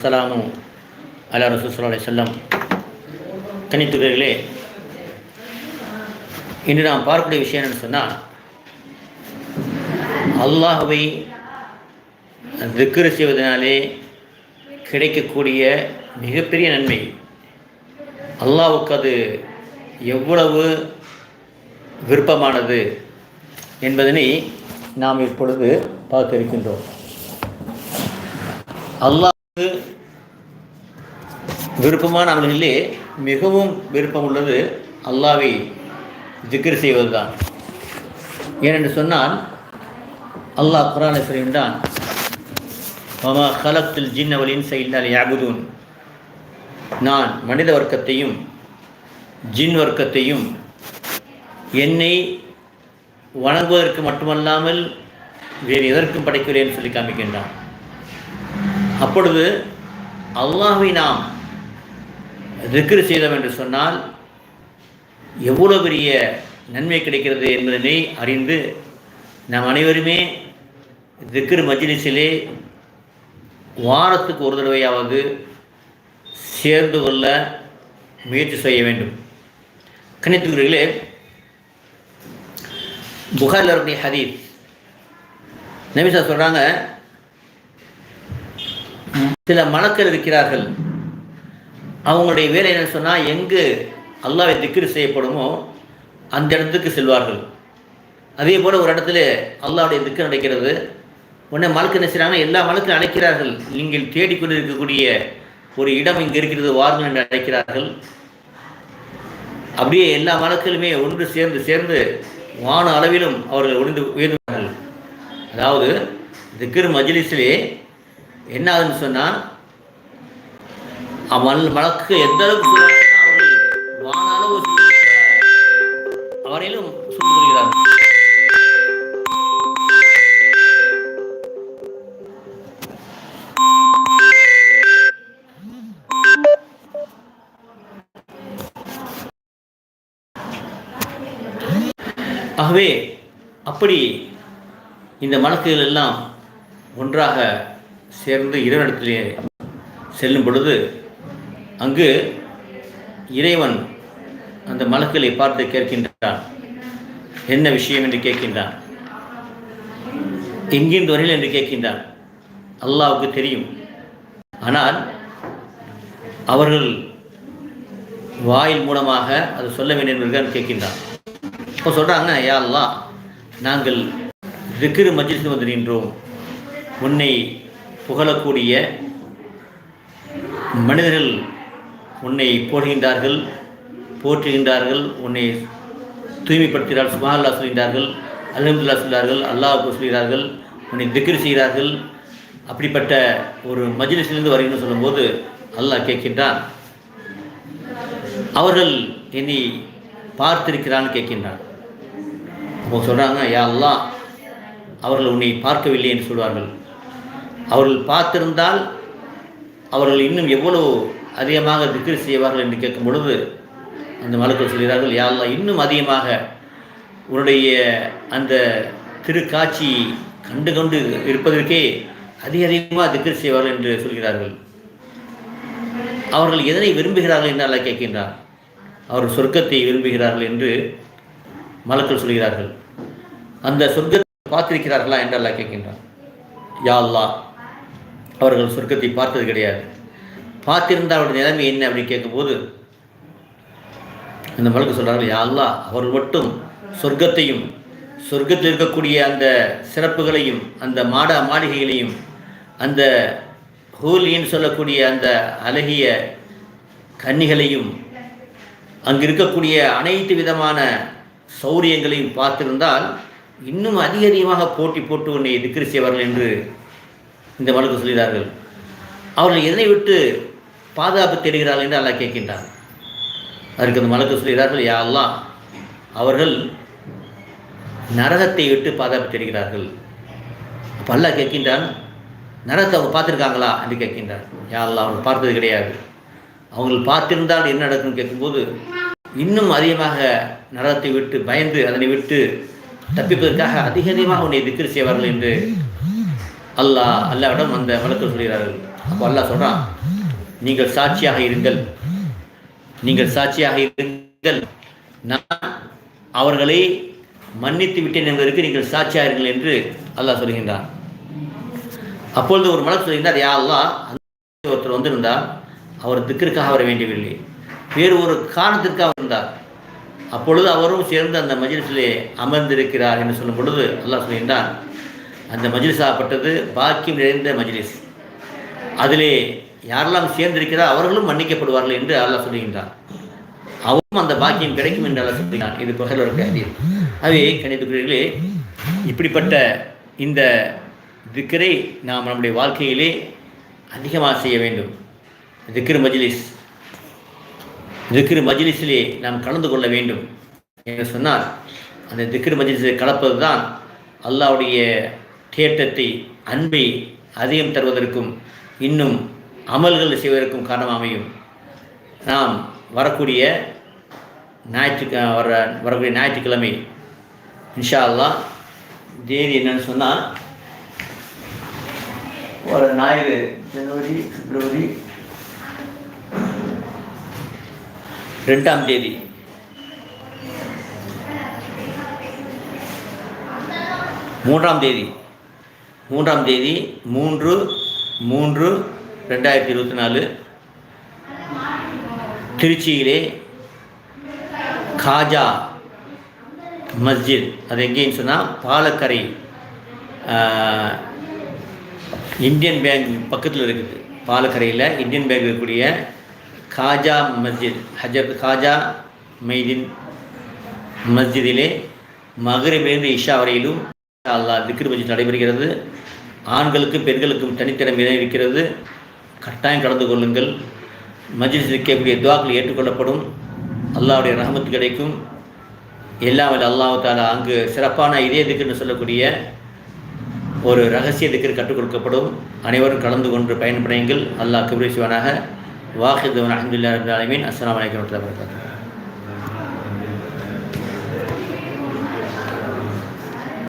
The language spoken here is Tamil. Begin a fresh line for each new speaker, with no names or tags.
அஸ்ஸலாமு அலா ரசூல் அலை செல்லம் கணித்துகளே இன்று நாம் பார்க்கக்கூடிய விஷயம் என்னன்னு சொன்னால் அல்லாஹுவை திக்ரு செய்வதனாலே கிடைக்கக்கூடிய மிகப்பெரிய நன்மை. அல்லாவுக்கு அது எவ்வளவு விருப்பமானது என்பதனை நாம் இப்பொழுது பார்த்திருக்கின்றோம் அல்லாஹ் விருப்பமான அமல்களிலே மிகவும் விருப்பம் உள்ளது அல்லாவை திக்ர் செய்வதுதான். ஏனென்று சொன்னால் அல்லாஹ் குரானை சொல்கின்றான் மமா கலத்தில் ஜின்னவலின் செய்தால் நான் மனித வர்க்கத்தையும் ஜின் வர்க்கத்தையும் என்னை வணங்குவதற்கு மட்டுமல்லாமல் வேறு எதற்கும் படைக்கிறேன் சொல்லி காமிக்கின்றான் அப்பொழுது அல்லாஹை நாம் திக்ரு செய்தோம் என்று சொன்னால் எவ்வளோ பெரிய நன்மை கிடைக்கிறது என்பதனை அறிந்து நாம் அனைவருமே திக்ரு மஜ்லிஸிலே வாரத்துக்கு ஒரு தடவையாவது சேர்ந்து கொள்ள முயற்சி செய்ய வேண்டும். கணித்துக்குரியர்களே புகாரில் ஹதீஸ் நபிசா சொல்கிறாங்க சில மலக்கள் இருக்கிறார்கள். அவங்களுடைய வேலை என்ன சொன்னால் எங்கு அல்லாவை திக்ரு செய்யப்படுமோ அந்த இடத்துக்கு செல்வார்கள். அதே போல் ஒரு இடத்துல அல்லாவுடைய திக்கு நடக்கிறது. உடனே மலக்கு என்ன எல்லா மலக்கும் அழைக்கிறார்கள். நீங்கள் தேடிக்கொண்டு இருக்கக்கூடிய ஒரு இடம் இங்கே இருக்கிறது வாருங்கள் என்று அழைக்கிறார்கள். அப்படியே எல்லா மலக்களுமே ஒன்று சேர்ந்து சேர்ந்து வான அளவிலும் அவர்கள் ஒளிந்து உயர்ந்தார்கள். அதாவது திக்ரு மஜ்லிஸிலே என்ன ஆகுதுன்னு சொன்னால் அவன் வழக்கு எந்த அளவுக்கு அவர்கள் அவரையிலும் சொல்லிக் ஆகவே அப்படி இந்த வழக்குகள் எல்லாம் ஒன்றாக சேர்ந்து இறைவனிடத்திலே செல்லும் பொழுது அங்கு இறைவன் அந்த மலக்களை பார்த்து கேட்கின்றான். என்ன விஷயம் என்று கேட்கின்றான். எங்கிருந்து வரையில் என்று கேட்கின்றான். அல்லாவுக்கு தெரியும். ஆனால் அவர்கள் வாயில் மூலமாக அது சொல்ல வேண்டும் என்று கேட்கின்றான். இப்போ சொல்கிறாங்க யா அல்லா நாங்கள் திக்ரு மஜ்லிஸ் வந்து நின்றோம். உன்னை புகழக்கூடிய மனிதர்கள் உன்னை போடுகின்றார்கள் போற்றுகின்றார்கள் உன்னை தூய்மைப்படுத்துகிறார்கள் சுமால்லா சொல்கின்றார்கள் அலமதுல்லா சொல்கிறார்கள் அல்லாஹ் சொல்கிறார்கள் உன்னை திக்ரி செய்கிறார்கள். அப்படிப்பட்ட ஒரு மஜிலிஸிலிருந்து வருகிறேன்னு சொல்லும்போது அல்லாஹ் கேட்கின்றான். அவர்கள் என்னை பார்த்திருக்கிறான்னு கேட்கின்றான் அப்போ சொல்கிறாங்க யா அல்லா அவர்கள் உன்னை பார்க்கவில்லை என்று சொல்வார்கள். அவர்கள் பார்த்திருந்தால் அவர்கள் இன்னும் எவ்வளோ அதிகமாக திக்ரி செய்வார்கள் என்று கேட்கும் பொழுது அந்த மலக்கள் சொல்கிறார்கள் யாழ்லா இன்னும் அதிகமாக உன்னுடைய அந்த திருக்காட்சி கண்டு கொண்டு இருப்பதற்கே அதிக அதிகமாக திக்ரி செய்வார்கள் என்று சொல்கிறார்கள். அவர்கள் எதனை விரும்புகிறார்கள் என்று அல்ல கேட்கின்றார் அவர்கள் சொர்க்கத்தை விரும்புகிறார்கள் என்று மலக்கள் சொல்கிறார்கள். அந்த சொர்க்கத்தை பார்த்திருக்கிறார்களா என்று அல்ல கேட்கின்றார் யா அல்லா அவர்கள் சொர்க்கத்தை பார்த்தது கிடையாது. பார்த்திருந்தா அவருடைய நிலைமை என்ன அப்படின்னு கேட்கும்போது அந்த மலக்கு சொல்கிறார்கள் யாழ்லா அவர் அவர்கள் மட்டும் சொர்க்கத்தையும் சொர்க்கத்தில் இருக்கக்கூடிய அந்த சிறப்புகளையும் அந்த மாட மாளிகைகளையும் அந்த ஹூலின்னு சொல்லக்கூடிய அந்த அழகிய கன்னிகளையும் அங்கு இருக்கக்கூடிய அனைத்து விதமான சௌரியங்களையும் பார்த்திருந்தால் இன்னும் அதிக அதிகமாக போட்டி போட்டு உன்னை திக்ரு செய்வார்கள் என்று இந்த வழக்கு சொல்கிறார்கள். அவர்கள் எதனை விட்டு பாதுகாப்பு தெரிகிறாள் என்று அல்லாஹ் கேட்கின்றார் அதற்கு அந்த வழக்கு சொல்கிறார்கள் யா அல்லா அவர்கள் நரகத்தை விட்டு பாதுகாப்பு தெரிகிறார்கள் அப்போ அல்லாஹ் கேட்கின்றான் நரகத்தை அவங்க பார்த்துருக்காங்களா? என்று கேட்கின்றார் யா அல்லா அவங்க பார்த்தது கிடையாது. அவங்கள் பார்த்திருந்தால் என்ன நடக்கும்னு கேட்கும்போது இன்னும் அதிகமாக நரகத்தை விட்டு பயந்து அதனை விட்டு தப்பிப்பதற்காக அதிக அதிகமாக உன்னை திக்ரு செய்வார்கள் என்று அல்லாஹ் அல்லாவிடம் அந்த வழக்கு சொல்கிறார்கள் அப்போ அல்லாஹ் சொல்கிறான் நீங்கள் சாட்சியாக இருங்கள். நீங்கள் சாட்சியாக இருங்கள். நான் அவர்களை மன்னித்து விட்டேன் என்பதற்கு நீங்கள் சாட்சியாக இருங்கள் என்று அல்லாஹ் சொல்கின்றான். அப்பொழுது ஒரு மலர் சொல்கின்றார் யா அல்லாஹ் ஒருத்தர் வந்திருந்தார் அவர் திக்கிற்காக வர வேண்டியவில்லை வேறு ஒரு காரணத்திற்காக இருந்தார் அப்பொழுது அவரும் சேர்ந்து அந்த மஜ்லிஸிலே அமர்ந்திருக்கிறார் என்று சொல்லும் பொழுது அல்லாஹ் சொல்கின்றான். அந்த மஜிலிஸ் ஆகப்பட்டது பாக்கியம் நிறைந்த மஜிலிஸ். அதிலே யாரெல்லாம் சேர்ந்திருக்கிறார் அவர்களும் மன்னிக்கப்படுவார்கள் என்று அல்லாஹ் சொல்லுகின்றார் அவரும் அந்த பாக்கியம் கிடைக்கும் என்று அல்லாஹ் சொல்கிறான் இது பகல் ஒரு கதிர் அவே கணித்துக்குரியர்களே இப்படிப்பட்ட இந்த திக்கரை நாம் நம்முடைய வாழ்க்கையிலே அதிகமாக செய்ய வேண்டும். திக்ரு மஜ்லிஸ் திக்ரு மஜ்லிஸிலே நாம் கலந்து கொள்ள வேண்டும் என்று சொன்னால் அந்த திக்ரு மஜ்லிஸில் கலப்பது தான் அல்லாவுடைய தேட்டத்தை அன்பை அதிகம் தருவதற்கும் இன்னும் அமல்கள் செய்வதற்கும் காரணம் அமையும் நாம் வரக்கூடிய ஞாயிற்று வர வரக்கூடிய ஞாயிற்றுக்கிழமை இன்ஷா அல்லா தேதி என்னன்னு சொன்னால் ஒரு ஞாயிறு ஜனவரி பிப்ரவரி ரெண்டாம் தேதி. மூன்றாம் தேதி. மூன்றாம் தேதி மூன்று மூன்று ரெண்டாயிரத்தி இருபத்தி நாலு திருச்சியிலே காஜா மஸ்ஜித் அது எங்கேன்னு சொன்னால் பாலக்கரை இந்தியன் பேங்க் பக்கத்தில் இருக்குது. பாலக்கரையில் இந்தியன் பேங்க் இருக்கக்கூடிய காஜா மஸ்ஜித் ஹஜர் காஜா மெய்தின் மஸ்ஜிதிலே மகரிபிலிருந்து இஷா வரையிலும் அல்லா அல்லாஹ் மஸ்ஜித் நடைபெறுகிறது. ஆண்களுக்கும் பெண்களுக்கும் தனித்திறமை இருக்கிறது கட்டாயம் கலந்து கொள்ளுங்கள். மஜ்லிஸில் இருக்கக்கூடிய துவாக்கள் ஏற்றுக்கொள்ளப்படும். அல்லாவுடைய ரஹமத்து கிடைக்கும். எல்லாம் வல்ல அல்லாஹ் தாலா அங்கு சிறப்பான இதே திக்குன்னு சொல்லக்கூடிய ஒரு ரகசிய திக்கர் கற்றுக் கொடுக்கப்படும். அனைவரும் கலந்து கொண்டு பயன்படையுங்கள் அல்லாஹ் கிபிரேசுவானாக வாஹித் அஹமதுல்லா ரபுல் அஸ்லாம் வலைக்கம் வரமத்துல